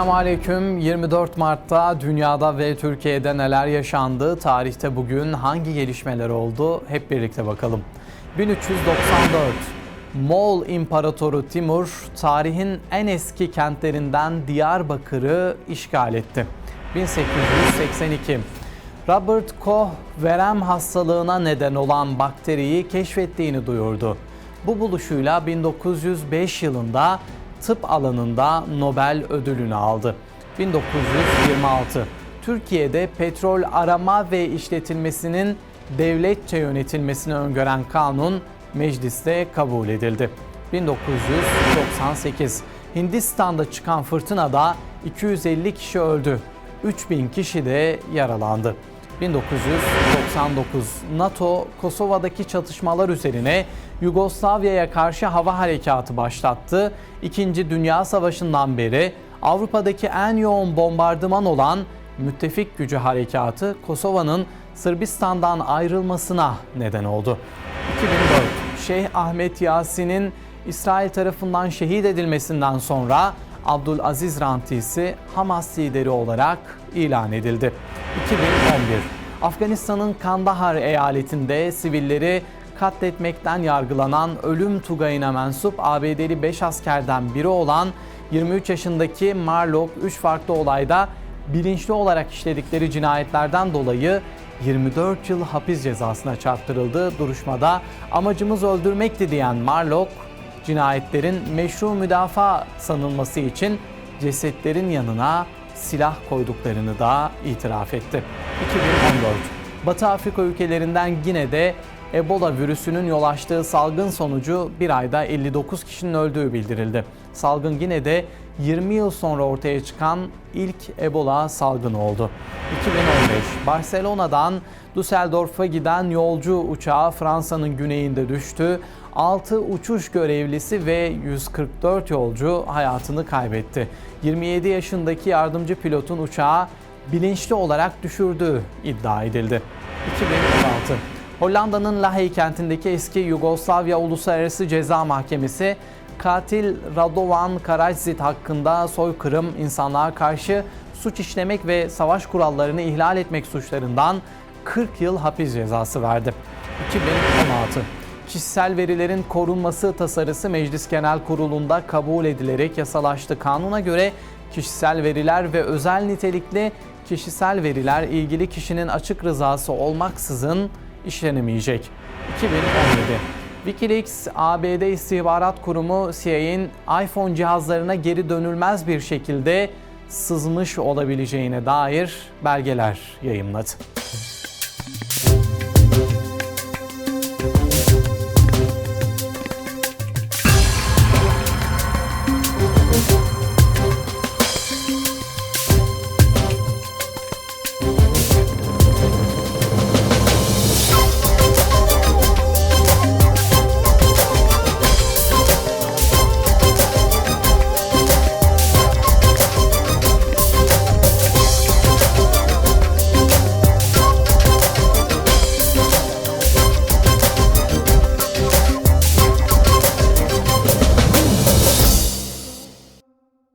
Selamun Aleyküm. 24 Mart'ta dünyada ve Türkiye'de neler yaşandı? Tarihte bugün hangi gelişmeler oldu? Hep birlikte bakalım. 1394 Moğol İmparatoru Timur tarihin en eski kentlerinden Diyarbakır'ı işgal etti. 1882 Robert Koch verem hastalığına neden olan bakteriyi keşfettiğini duyurdu. Bu buluşuyla 1905 yılında tıp alanında Nobel ödülünü aldı. 1926 Türkiye'de petrol arama ve işletilmesinin devletçe yönetilmesini öngören kanun mecliste kabul edildi. 1998 Hindistan'da çıkan fırtınada 250 kişi öldü. 3000 kişi de yaralandı. 1999 NATO Kosova'daki çatışmalar üzerine Yugoslavya'ya karşı hava harekatı başlattı. İkinci Dünya Savaşı'ndan beri Avrupa'daki en yoğun bombardıman olan müttefik gücü harekatı Kosova'nın Sırbistan'dan ayrılmasına neden oldu. 2004 Şeyh Ahmet Yasin'in İsrail tarafından şehit edilmesinden sonra Abdülaziz Rantisi Hamas lideri olarak ilan edildi. 2011 Afganistan'ın Kandahar eyaletinde sivilleri katletmekten yargılanan ölüm tugayına mensup ABD'li 5 askerden biri olan 23 yaşındaki Marlock 3 farklı olayda bilinçli olarak işledikleri cinayetlerden dolayı 24 yıl hapis cezasına çarptırıldı. Duruşmada amacımız öldürmekti diyen Marlock, cinayetlerin meşru müdafaa sanılması için cesetlerin yanına silah koyduklarını da itiraf etti. 2014 Batı Afrika ülkelerinden Gine'de Ebola virüsünün yol açtığı salgın sonucu bir ayda 59 kişinin öldüğü bildirildi. Salgın Gine'de 20 yıl sonra ortaya çıkan ilk Ebola salgını oldu. 2015 Barcelona'dan Düsseldorf'a giden yolcu uçağı Fransa'nın güneyinde düştü. 6 uçuş görevlisi ve 144 yolcu hayatını kaybetti. 27 yaşındaki yardımcı pilotun uçağı bilinçli olarak düşürdüğü iddia edildi. 2016 Hollanda'nın Lahey kentindeki eski Yugoslavya Uluslararası Ceza Mahkemesi katil Radovan Karadzic hakkında soykırım, insanlığa karşı suç işlemek ve savaş kurallarını ihlal etmek suçlarından 40 yıl hapis cezası verdi. 2016 Kişisel verilerin korunması tasarısı Meclis Genel Kurulu'nda kabul edilerek yasalaştı. Kanuna göre kişisel veriler ve özel nitelikli kişisel veriler ilgili kişinin açık rızası olmaksızın işlenemeyecek. 2017 Wikileaks, ABD İstihbarat Kurumu CIA'nin iPhone cihazlarına geri dönülmez bir şekilde sızmış olabileceğine dair belgeler yayımladı.